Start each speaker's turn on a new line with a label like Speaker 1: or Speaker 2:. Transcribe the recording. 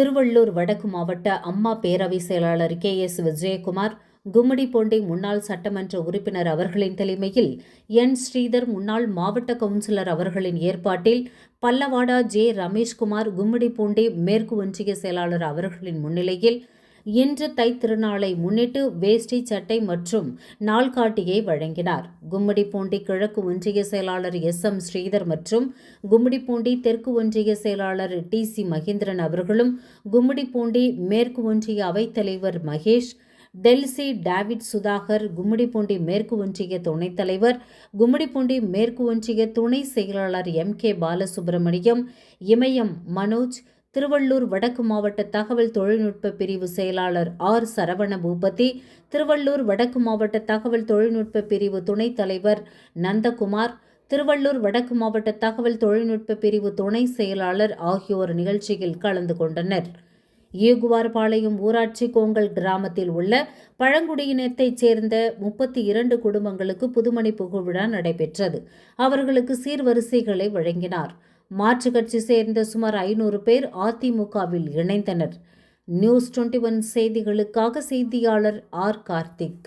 Speaker 1: திருவள்ளூர் வடக்கு மாவட்ட அம்மா பேரவை செயலாளர் கே எஸ் விஜயகுமார் கும்மிடிப்பூண்டி முன்னாள் சட்டமன்ற உறுப்பினர் அவர்களின் தலைமையில் என் ஸ்ரீதர் முன்னாள் மாவட்ட கவுன்சிலர் அவர்களின் ஏற்பாட்டில் பல்லவாடா ஜே ரமேஷ்குமார் கும்மிடிப்பூண்டி மேற்கு ஒன்றிய செயலாளர் அவர்களின் முன்னிலையில் இன்று தைத்திருநாளை முன்னிட்டு வேஷ்டி சட்டை மற்றும் நாள்காட்டியை வழங்கினார். கும்மிடிப்பூண்டி கிழக்கு ஒன்றிய செயலாளர் எஸ் எம் ஸ்ரீதர் மற்றும் கும்மிடிப்பூண்டி தெற்கு ஒன்றிய செயலாளர் டி சி மகேந்திரன் அவர்களும் கும்மிடிப்பூண்டி மேற்கு ஒன்றிய அவைத்தலைவர் மகேஷ் டெல்சி டேவிட் சுதாகர் கும்மிடிப்பூண்டி மேற்கு ஒன்றிய துணைத் தலைவர் கும்மிடிப்பூண்டி மேற்கு ஒன்றிய துணை செயலாளர் எம் கே பாலசுப்ரமணியம் இமயம் மனோஜ் திருவள்ளூர் வடக்கு மாவட்ட தகவல் தொழில்நுட்ப பிரிவு செயலாளர் ஆர். சரவண பூபதி திருவள்ளூர் வடக்கு மாவட்ட தகவல் தொழில்நுட்ப பிரிவு துணைத் தலைவர் நந்தகுமார் திருவள்ளூர் வடக்கு மாவட்ட தகவல் தொழில்நுட்ப பிரிவு துணை செயலாளர் ஆகியோர் நிகழ்ச்சியில் கலந்து கொண்டனர். ஈகுவார்பாளையம் ஊராட்சி கோங்கல் கிராமத்தில் உள்ள பழங்குடியினத்தைச் சேர்ந்த முப்பத்தி இரண்டு குடும்பங்களுக்கு புதுமணி புகுவிழா நடைபெற்றது. அவர்களுக்கு சீர்வரிசைகளை வழங்கினார். மாற்று கட்சி சேர்ந்த சுமார் ஐநூறு பேர் அதிமுகவில் இணைந்தனர். நியூஸ் டுவெண்ட்டி ஒன் செய்திகளுக்காக செய்தியாளர் ஆர் கார்த்திக்.